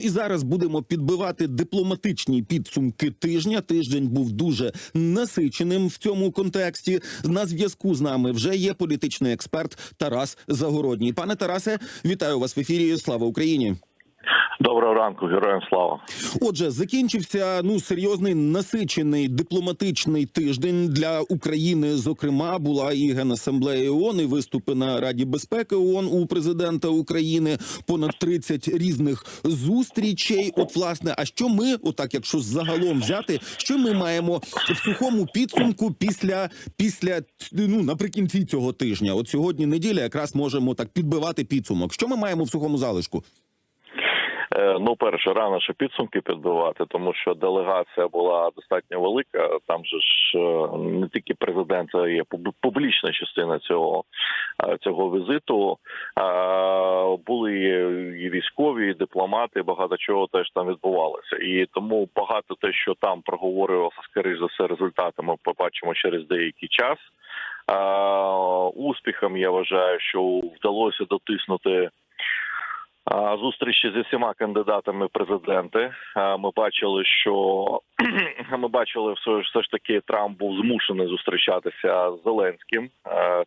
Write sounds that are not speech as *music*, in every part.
І зараз будемо підбивати дипломатичні підсумки тижня. Тиждень був дуже насиченим в цьому контексті. На зв'язку з нами вже є політичний експерт Тарас Загородній. Пане Тарасе, вітаю вас в ефірі. Слава Україні! Доброго ранку, героям слава. Отже, закінчився ну серйозний насичений дипломатичний тиждень для України. Зокрема, була і генасамблея ООН, і виступи на Раді безпеки ООН у президента України. Понад 30 різних зустрічей. От власне, а що ми, отак, якщо загалом взяти, що ми маємо в сухому підсумку після після ну наприкінці цього тижня? От сьогодні неділя, якраз можемо так підбивати підсумок. Що ми маємо в сухому залишку? Е, Ну, перше, рано ще підсумки підбивати, тому що делегація була достатньо велика. Там же ж е, не тільки президент, а є публічна частина цього, е, цього візиту. Були і військові, і дипломати, багато чого теж там відбувалося. І тому багато те, що там проговорювалося, скоріш за все, результати ми побачимо через деякий час. Успіхом я вважаю, що вдалося дотиснути. Зустрічі зі всіма кандидатами в президенти. Ми бачили, що *clears throat* ми бачили, все, ж- таки Трамп був змушений зустрічатися з Зеленським.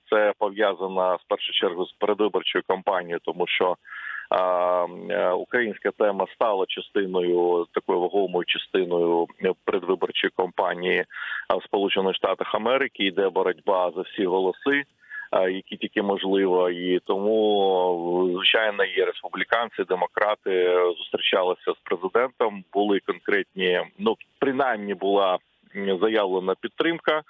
Це пов'язано в першу чергу з передвиборчою кампанією, тому що е, українська тема стала частиною такою вагомою частиною передвиборчої кампанії в Сполучених Штатах Америки. Йде боротьба за всі голоси які тільки можливо, і тому звичайно є республіканці, демократи зустрічалися з президентом. Були конкретні, ну принаймні була заявлена підтримка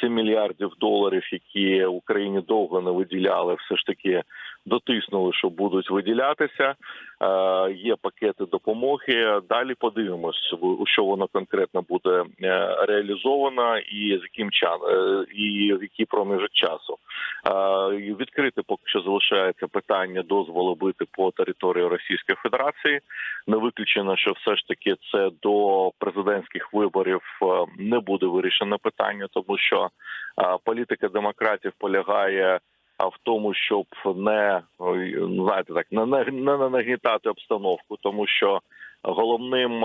7 мільярдів доларів, які Україні довго не виділяли, все ж таки дотиснули, що будуть виділятися. Е, Є пакети допомоги. Далі подивимось, що воно конкретно буде е, реалізовано і з яким часом, і в який проміжок часу. Е, і Відкрите поки що залишається питання дозволу бити по території Російської Федерації. Не виключено, що все ж таки це до президентських виборів е, не буде вирішено питання, тому що е, політика демократів полягає а в тому, щоб не ну, знаєте, так не, не, не нагнітати обстановку, тому що головним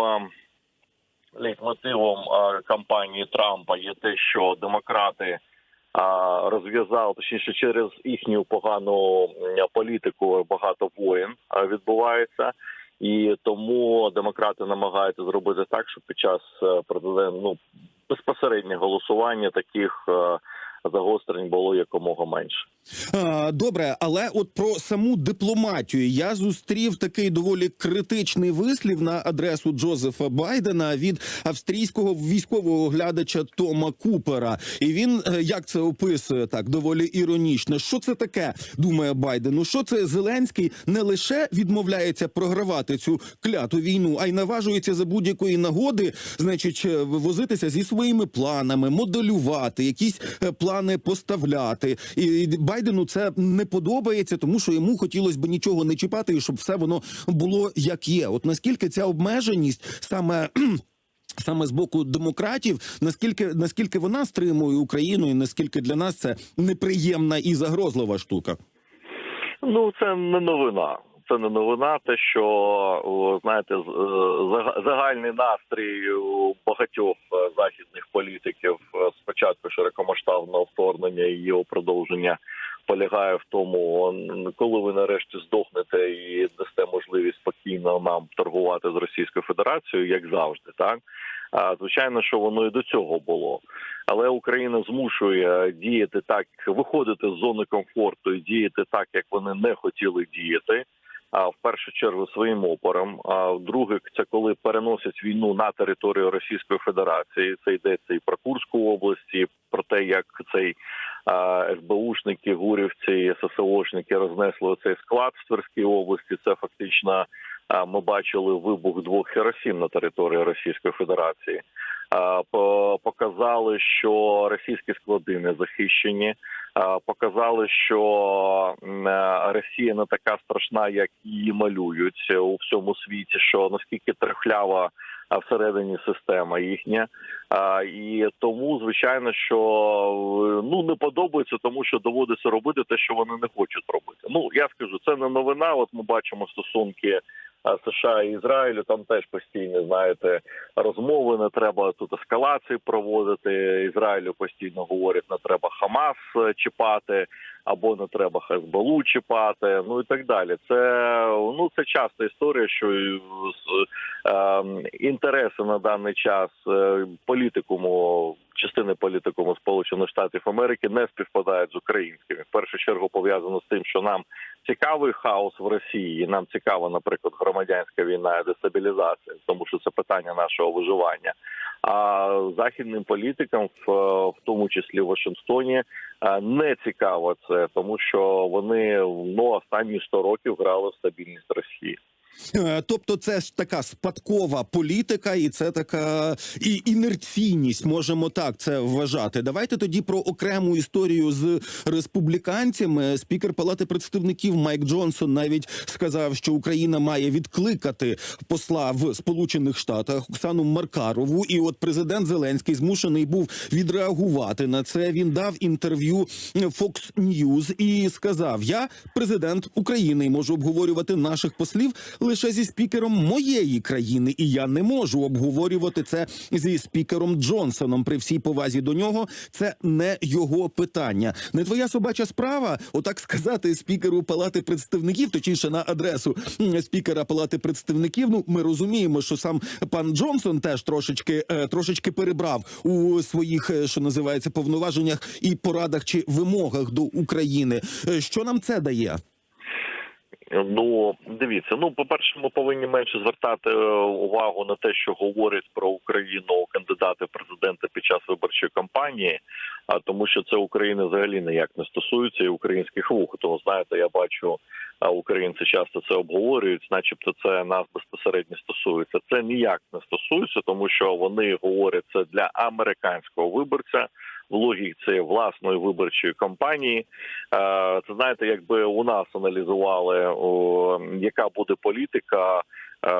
лейтмотивом кампанії Трампа є те, що демократи а, розв'язали точніше через їхню погану політику багато воєн відбувається. І тому демократи намагаються зробити так, щоб під час е, ну безпосереднього голосування таких е, загострень було якомога менше. Добре, але от про саму дипломатію я зустрів такий доволі критичний вислів на адресу Джозефа Байдена від австрійського військового оглядача Тома Купера. І він е, як це описує так доволі іронічно. Що це таке? Думає Байден. Ну що це Зеленський не лише відмовляється програвати цю кляту війну, а й наважується за будь-якої нагоди, значить, е, возитися зі своїми планами, моделювати, якісь е, плани поставляти. І Байдену це не подобається, тому що йому хотілося б нічого не чіпати, і щоб все воно було як є. От наскільки ця обмеженість саме. *clears throat* Саме з боку демократів, наскільки наскільки вона стримує Україну, і наскільки для нас це неприємна і загрозлива штука? Ну це не новина. Це не новина, те, що знаєте, е, загальний настрій у багатьох е, західних політиків е, спочатку широкомасштабного вторгнення і його продовження полягає в тому, коли ви нарешті здохнете і дасте можливість спокійно нам торгувати з Російською Федерацією, як завжди, так а звичайно, що воно і до цього було. Але Україна змушує діяти так, виходити з зони комфорту і діяти так, як вони не хотіли діяти. В першу чергу своїм опором. А в-друге, це коли переносять війну на територію Російської Федерації. Це йдеться і про Курську область, про те, як цей а, СБУшники, гурівці, ССОшники рознесли цей склад в Тверській області. Це фактично ми бачили вибух двох херосім на території Російської Федерації. Показали, що російські склади не захищені. А, Показали, що е, Росія не така страшна, як її малюють у всьому світі. Що наскільки трехлява всередині система їхня, і тому звичайно, що е, ну не подобається, тому що доводиться робити те, що вони не хочуть робити. Ну я скажу, це не новина. От ми бачимо стосунки е, США і Ізраїлю. Там теж постійно знаєте розмови. Не треба тут ескалації проводити. Ізраїлю постійно говорять, не треба Хамас е, чіпати. Або не треба Хезболу чіпати, ну і так далі. Це ну це часта історія, що е, е, інтереси на даний час е, політикуму, частини політикуму Сполучених Штатів Америки не співпадають з українськими. В першу чергу пов'язано з тим, що нам цікавий хаос в Росії. і Нам цікава, наприклад, громадянська війна і дестабілізація, тому що це питання нашого виживання. А західним політикам, в, в тому числі в Вашингтоні, е, не цікаво це, тому що вони ну останні 100 років грали в стабільність Росії. Е, Тобто, це ж така спадкова політика, і це така і інерційність, можемо так це вважати. Давайте тоді про окрему історію з республіканцями. Спікер Палати представників Майк Джонсон навіть сказав, що Україна має відкликати посла в Сполучених Штатах Оксану Маркарову. І от президент Зеленський змушений був відреагувати на це. Він дав інтерв'ю Fox News і сказав: Я президент України і можу обговорювати наших послів лише зі спікером моєї країни, і я не можу обговорювати це зі спікером Джонсоном. При всій повазі до нього це не його питання. Не твоя собача справа, отак сказати спікеру Палати представників, точніше на адресу спікера Палати представників. Ну ми розуміємо, що сам пан Джонсон теж трошечки е, трошечки перебрав у своїх, е, що називається, повноваженнях і порадах чи вимогах до України. Е, Що нам це дає? Ну дивіться, ну по перше, ми повинні менше звертати е, увагу на те, що говорять про Україну кандидати в президенти під час виборчої кампанії, а тому, що це України взагалі ніяк не стосується і українських вух. Тому знаєте, я бачу, українці часто це обговорюють, начебто це нас безпосередньо стосується. Це ніяк не стосується, тому що вони говорять це для американського виборця. В логіці власної виборчої кампанії, Е, це знаєте, якби у нас аналізували, яка буде політика. е,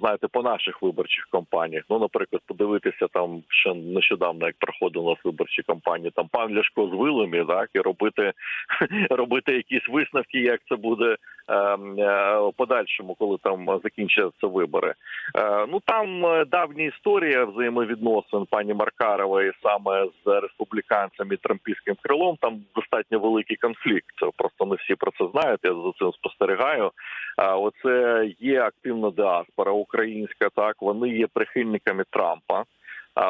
Знаєте, по наших виборчих кампаніях. Ну, наприклад, подивитися там ще нещодавно, як проходила нас виборчі кампанії, там пан Ляшко з вилами, так і робити *laughs* робити якісь висновки, як це буде в подальшому, коли там закінчаться вибори. Е, Ну там е, давня історія взаємовідносин пані Маркарової саме з республіканцями і трампійським крилом. Там достатньо великий конфлікт. Просто не всі про це знають. Я за цим спостерігаю. Оце є активна діаспора українська. Так вони є прихильниками Трампа.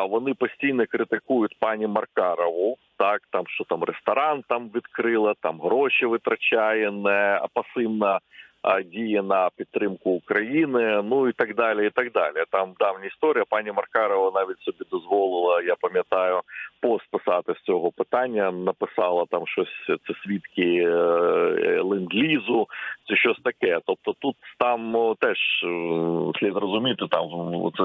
Вони постійно критикують пані Маркарову. Так, там що там ресторан там відкрила, там гроші витрачає не пасивна а, діє на підтримку України. Ну і так далі. І так далі. Там давня історія. Пані Маркарова навіть собі дозволила. Я пам'ятаю пост писати з цього питання. Написала там щось. Це свідки е, ленд-лізу, це щось таке. Тобто, тут там теж е, слід розуміти, там це,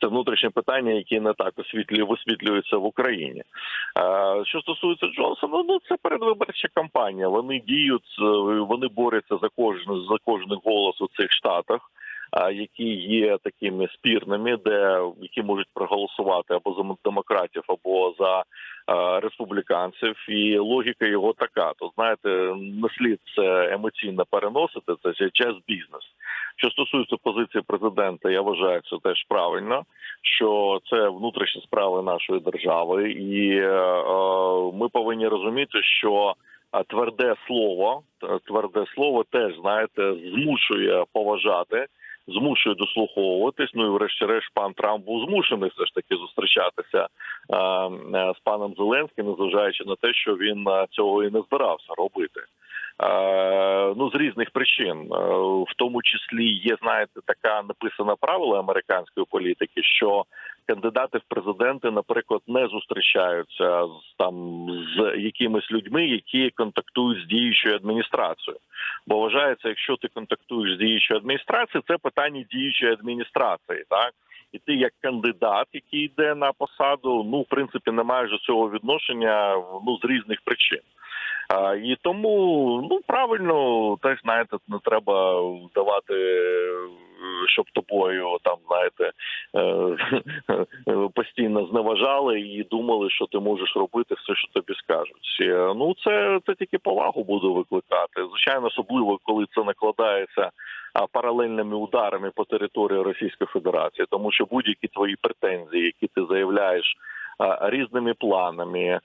це внутрішнє питання, які не так освітлює висвітлюються в Україні. Е, Що стосується Джонсона, ну це передвиборча кампанія. Вони діють, е, вони борються за кожен за кожний голос у цих штатах. Які є такими спірними, де які можуть проголосувати або за демократів, або за республіканців, і логіка його така: то знаєте, не слід це емоційно переносити. Це час бізнес. Що стосується позиції президента, я вважаю це теж правильно, що це внутрішні справи нашої держави, і е, е, ми повинні розуміти, що тверде слово, тверде слово теж знаєте, змушує поважати, змушує дослуховуватись. Ну і врешті-решт пан Трамп був змушений все ж таки зустрічатися е, е, з паном Зеленським, незважаючи на те, що він е, цього і не збирався робити. Е, ну з різних причин, Е, в тому числі є, знаєте, така написана правила американської політики, що кандидати в президенти, наприклад, не зустрічаються з там з якимись людьми, які контактують з діючою адміністрацією. Бо вважається, якщо ти контактуєш з діючою адміністрацією, це питання діючої адміністрації, так. І ти як кандидат, який йде на посаду, ну в принципі не маєш цього відношення ну з різних причин. А, і тому ну правильно теж знаєте, не треба давати, е, щоб тобою там знаєте е, *laughs* постійно зневажали і думали, що ти можеш робити все, що тобі скажуть. Е, Ну це це тільки повагу буде викликати. Звичайно, особливо коли це накладається паралельними ударами по території Російської Федерації, тому що будь-які твої претензії, які ти заявляєш. Різними планами,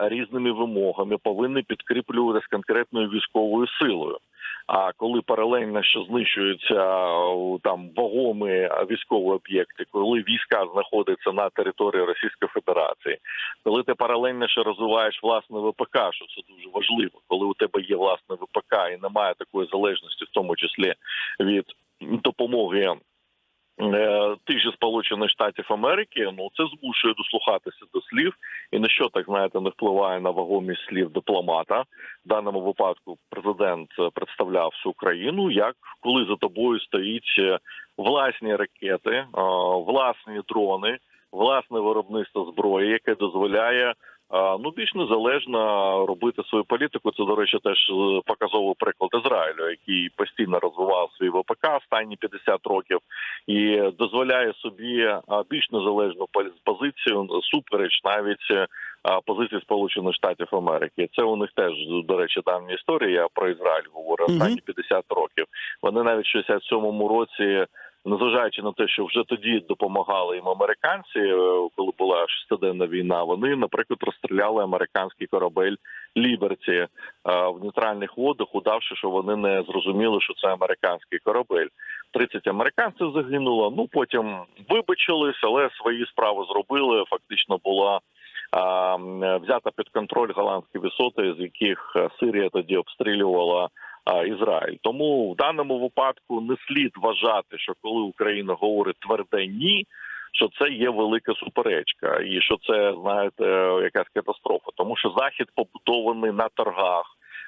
різними вимогами повинні підкріплюватися конкретною військовою силою. А коли паралельно ще знищуються там вагомі військові об'єкти, коли війська знаходяться на території Російської Федерації, коли ти паралельно ще розвиваєш власне ВПК, що це дуже важливо, коли у тебе є власне ВПК і немає такої залежності, в тому числі від допомоги. Е, Тих же Сполучених Штатів Америки, ну це змушує дослухатися до слів, і на що так знаєте не впливає на вагомість слів дипломата. В даному випадку президент е, представляв всю країну, як коли за тобою стоїть е, власні ракети, власні дрони, власне виробництво зброї, яке дозволяє ну більш незалежно робити свою політику. Це до речі, теж е, показовий приклад Ізраїлю, який постійно розвивав свій ВПК останні 50 років і дозволяє собі е, більш незалежну поз- позицію супереч навіть е, позиції Сполучених Штатів Америки. Це у них теж до речі давня історія. Я про Ізраїль говорю останні 50 років. Вони навіть в 67-му році. Незважаючи на те, що вже тоді допомагали їм американці, е, коли була шестиденна війна, вони, наприклад, розстріляли американський корабель Ліберті е, в нейтральних водах, удавши, що вони не зрозуміли, що це американський корабель. 30 американців загинуло. Ну потім вибачились, але свої справи зробили. Фактично була взята під контроль голландські висоти, з яких е, Сирія тоді обстрілювала Ізраїль. Тому в даному випадку не слід вважати, що коли Україна говорить тверде ні. Що це є велика суперечка, і що це знаєте якась катастрофа, тому що захід побудований на торгах,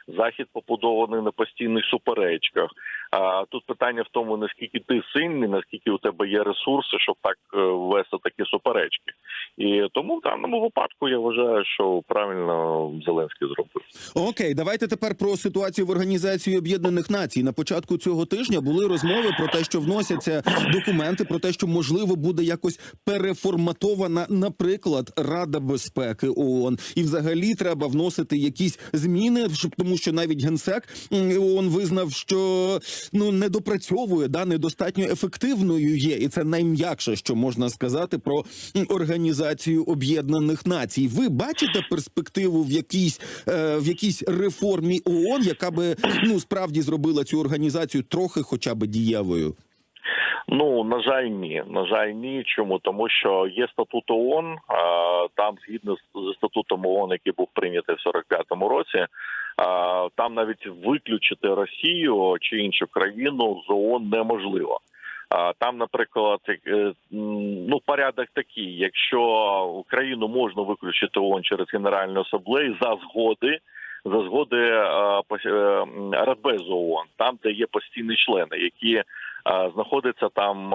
захід побудований на постійних суперечках. А тут питання в тому, наскільки ти сильний, наскільки у тебе є ресурси, щоб так е, вести такі суперечки. І тому в даному випадку я вважаю, що правильно Зеленський зробив. Окей, давайте тепер про ситуацію в Організації Об'єднаних Націй. На початку цього тижня були розмови про те, що вносяться документи, про те, що можливо буде якось переформатована, наприклад, Рада безпеки ООН. І взагалі треба вносити якісь зміни, щоб тому, що навіть генсек ООН визнав, що ну не допрацьовує, да недостатньо ефективною є, і це найм'якше, що можна сказати про Організацію Об'єднаних Націй. Ви бачите перспективу в якійсь е, в якійсь реформі ООН, яка би ну справді зробила цю організацію трохи, хоча б дієвою? Ну на жаль, ні. На жаль, ні. Чому тому, що є статут ООН, там згідно з- статутом ООН, який був прийнятий в 45-му році. Там навіть виключити Росію чи іншу країну з ООН неможливо. Там, наприклад, е, ну порядок такий: якщо Україну можна виключити ООН через Генеральну асамблею за згоди. За згоди е, е, Радбезу ООН, там, де є постійні члени, які знаходяться там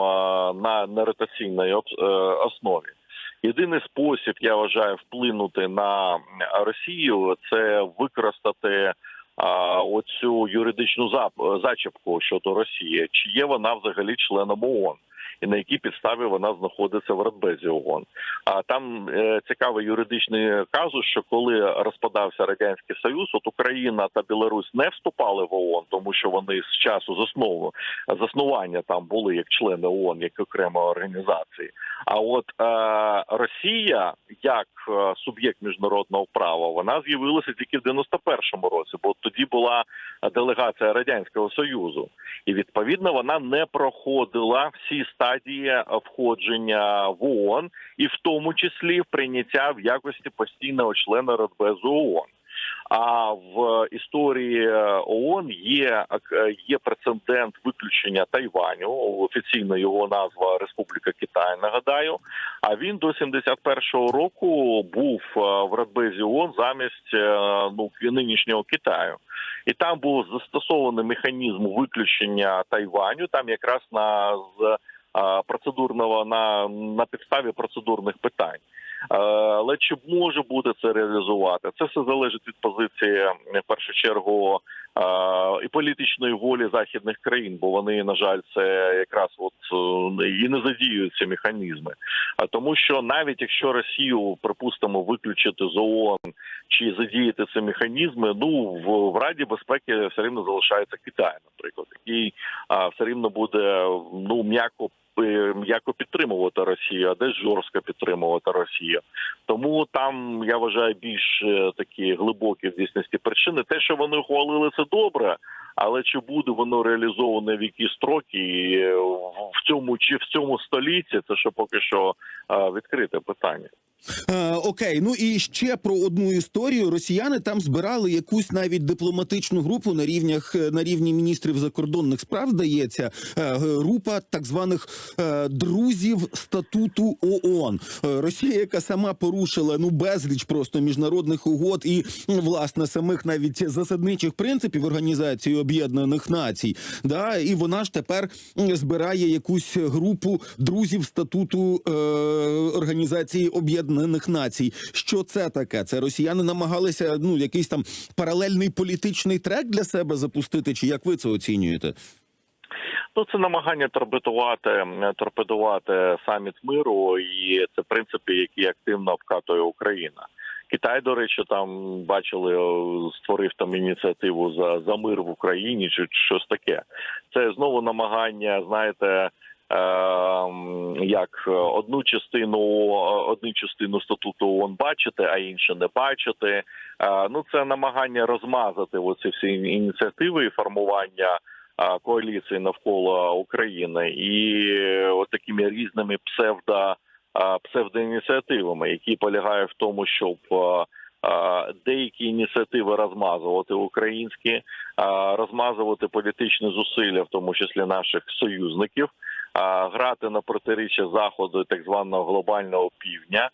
на, неротаційній е, основі. Єдиний спосіб, я вважаю, вплинути на Росію це використати оцю юридичну зачіпку щодо Росії. Чи є вона взагалі членом ООН? І на якій підставі вона знаходиться в Радбезі ООН. А там е, цікавий юридичний казус, що коли розпадався радянський союз, от Україна та Білорусь не вступали в ООН, тому що вони з часу заснову заснування там були як члени ООН, як окремої організації. А от е, Росія, як е, суб'єкт міжнародного права, вона з'явилася тільки в 91-му році, бо тоді була делегація радянського союзу, і відповідно вона не проходила всі стадії е, входження в ООН, і в тому числі прийняття в якості постійного члена Радбезу ООН. А в історії ООН є є прецедент виключення Тайваню. Офіційно його назва Республіка Китай. Нагадаю. А він до 71-го року був е, в Радбезі ООН замість е, ну нинішнього Китаю. І там був застосований механізм виключення Тайваню. Там якраз на з процедурного на, на підставі процедурних питань. Але чи може бути це реалізувати? Це все залежить від позиції в першу чергу і політичної волі західних країн, бо вони на жаль, це якраз от е, і не задіюють ці механізми. Тому, що навіть якщо Росію припустимо виключити з ООН чи задіяти ці механізми, ну в, в Раді безпеки все рівно залишається Китай, наприклад, який все рівно буде ну м'яко е, м'яко підтримувати Росію, а десь жорстко підтримувати Росію. Тому там я вважаю більш е, такі глибокі в дійсності причини. Те, що вони ухвалили, це добре. Але чи буде воно реалізоване в які строки е, в цьому чи в цьому столітті, це ще поки що е, відкрите питання. Е, окей, ну і ще про одну історію. Росіяни там збирали якусь навіть дипломатичну групу на рівнях е, на рівні міністрів закордонних справ. Здається, е, група так званих е, друзів статуту ООН. Е, Росія, яка сама порушила ну безліч просто міжнародних угод і власне самих навіть засадничих принципів Організації Об'єднаних Націй. Да, і вона ж тепер збирає якусь групу друзів статуту е, Організації Об'єднаних Націй. Що це таке? Це росіяни намагалися ну якийсь там паралельний політичний трек для себе запустити, чи як ви це оцінюєте? Ну, це намагання торпедувати, торпедувати саміт миру, і це принципи, які активно обкатує Україна. Китай, до речі, там бачили, створив там ініціативу за за мир в Україні, чи щось таке. Це знову намагання, знаєте. ем, Як одну частину одну частину статуту ООН бачити, а іншу не бачити. Е, Ну це намагання розмазати оці всі ініціативи і формування а, коаліції навколо України і от такими різними псевдо псевдоініціативами, які полягають в тому, щоб деякі ініціативи розмазувати українські, розмазувати політичні зусилля, в тому числі наших союзників, грати на протиріччя заходу так званого глобального півдня.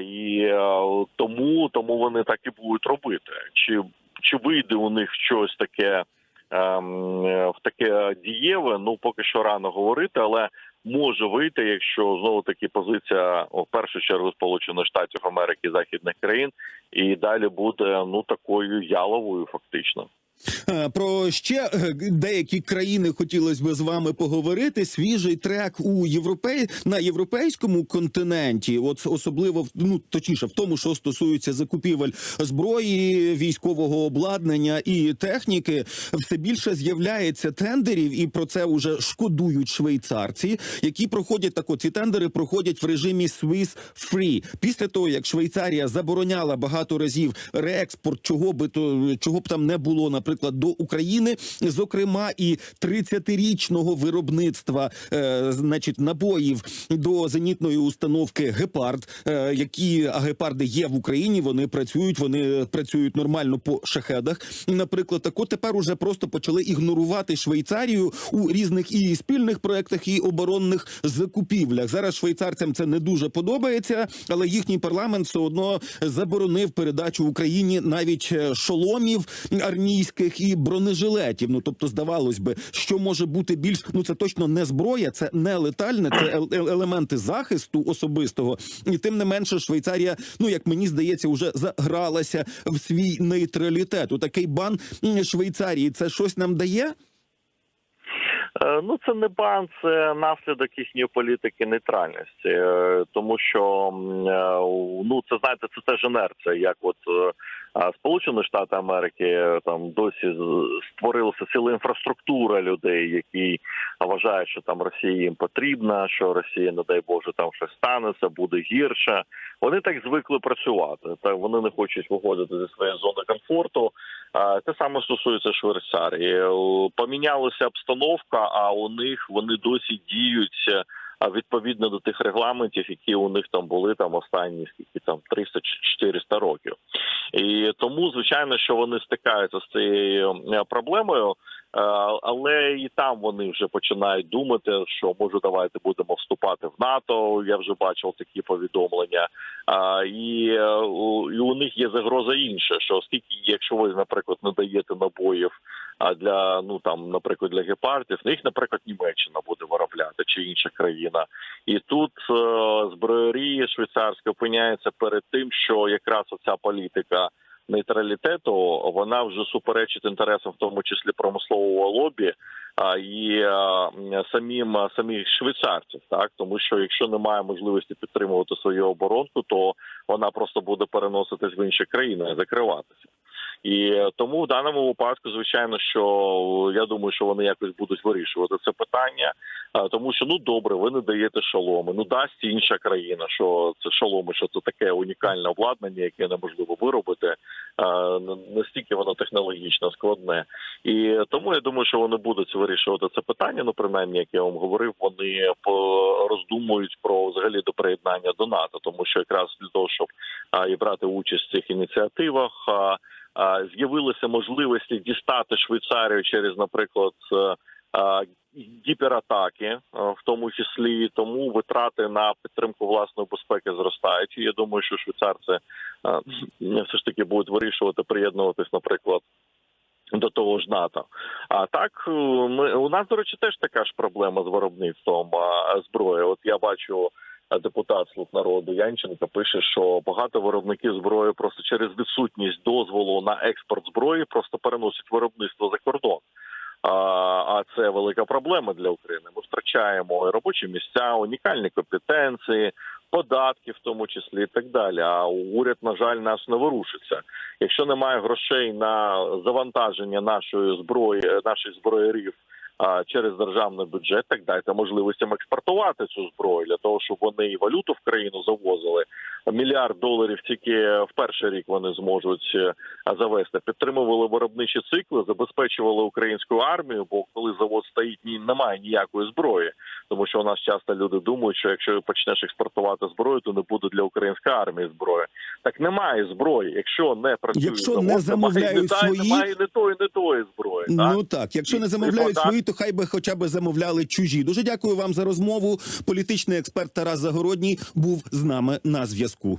І тому тому вони так і будуть робити. Чи чи вийде у них щось таке? ем, е, в таке дієве, ну поки що рано говорити, але може вийти, якщо знову таки позиція в першу чергу Сполучених Штатів Америки західних країн, і далі буде ну такою яловою, фактично. Е, Про ще е, деякі країни хотілося б з вами поговорити. Свіжий трек у європей на європейському континенті, от особливо ну точніше в тому, що стосується закупівель зброї, військового обладнання і техніки, все більше з'являється тендерів, і про це вже шкодують швейцарці, які проходять так. От ці тендери проходять в режимі Swiss Free. Після того як Швейцарія забороняла багато разів реекспорт, чого би то чого б там не було, наприклад, до України, зокрема і 30-річного виробництва, е, значить, набоїв до зенітної установки Гепард, е, які гепарди є в Україні. Вони працюють, вони працюють нормально по шахедах. Наприклад, так от тепер уже просто почали ігнорувати Швейцарію у різних і спільних проектах, і оборонних закупівлях. Зараз швейцарцям це не дуже подобається, але їхній парламент все одно заборонив передачу Україні навіть е, шоломів армійських і бронежилетів. Ну тобто, здавалось би, що може бути більш ну це точно не зброя, це не летальне, це ел- ел- елементи захисту особистого. І тим не менше, Швейцарія, ну як мені здається, вже загралася в свій нейтралітет. У такий бан Швейцарії це щось нам дає. Е, Ну, це не бан, це наслідок їхньої політики нейтральності, Е, тому що е, ну це знаєте, це теж інерція, як от а Сполучені Штати Америки там досі створилася ціла інфраструктура людей, які вважають, що там Росія їм потрібна, що Росія, не дай Боже, там щось станеться, буде гірше. Вони так звикли працювати. Та вони не хочуть виходити зі своєї зони комфорту. Те саме стосується Швейцарії. Помінялася обстановка, а у них вони досі діють е, відповідно до тих регламентів, які у них там були там останні скільки там 300 чи 400 років. І тому, звичайно, що вони стикаються з цією е, проблемою. Е, Але і там вони вже починають думати, що може давайте будемо вступати в НАТО. Я вже бачив такі повідомлення. І, е, у- і у них є загроза інша, що оскільки, якщо ви, наприклад, не даєте набоїв для ну там, наприклад, для гепардів, ну, їх, наприклад, Німеччина буде виробляти чи інша країна. І тут е, зброярі швейцарське опиняється перед тим, що якраз оця політика нейтралітету вона вже суперечить інтересам, в тому числі промислового лобі. І самим самих швейцарців, так тому що якщо немає можливості підтримувати свою оборонку, то вона просто буде переноситись в інші країни, закриватися. І тому в даному випадку, звичайно, що я думаю, що вони якось будуть вирішувати це питання, тому що ну добре, ви не даєте шоломи. Ну дасть інша країна, що це шоломи, що це таке унікальне обладнання, яке неможливо виробити. Настільки воно технологічно складне, і тому я думаю, що вони будуть вирішувати це питання. Ну принаймні, як я вам говорив, вони роздумують про взагалі до приєднання до НАТО, тому що якраз для того, щоб і брати участь в цих ініціативах. З'явилися можливості дістати Швейцарію через, наприклад, е, гіператаки, е, в тому числі тому витрати на підтримку власної безпеки зростають. І я думаю, що швейцарці е, *clears throat* все ж таки будуть вирішувати приєднуватись, наприклад. До того ж НАТО. А так ми у нас, до речі, теж така ж проблема з виробництвом зброї. От я бачу депутат слуг народу Янченко пише, що багато виробників зброї просто через відсутність дозволу на експорт зброї просто переносять виробництво за кордон. А, це велика проблема для України. Ми втрачаємо робочі місця, унікальні компетенції, податки, в тому числі і так далі. А уряд, на жаль, нас не ворушиться. Якщо немає грошей на завантаження нашої зброї, наших зброярів через державний бюджет, так дайте можливість їм експортувати цю зброю для того, щоб вони і валюту в країну завозили. Мільярд доларів тільки в перший рік вони зможуть е, завести. Підтримували виробничі цикли, забезпечували українську армію. Бо коли завод стоїть, ні немає ніякої зброї, тому що у нас часто люди думають, що якщо почнеш експортувати зброю, то не буде для української армії зброї. Так немає зброї. Якщо не працює Якщо завод, не немає замовляють не та- свої- немає не тої, не тої зброї. Ну так, якщо І- не замовляють свої, то хай би хоча б замовляли чужі. Дуже дякую вам за розмову. Політичний експерт Тарас Загородній був з нами на зв'язку.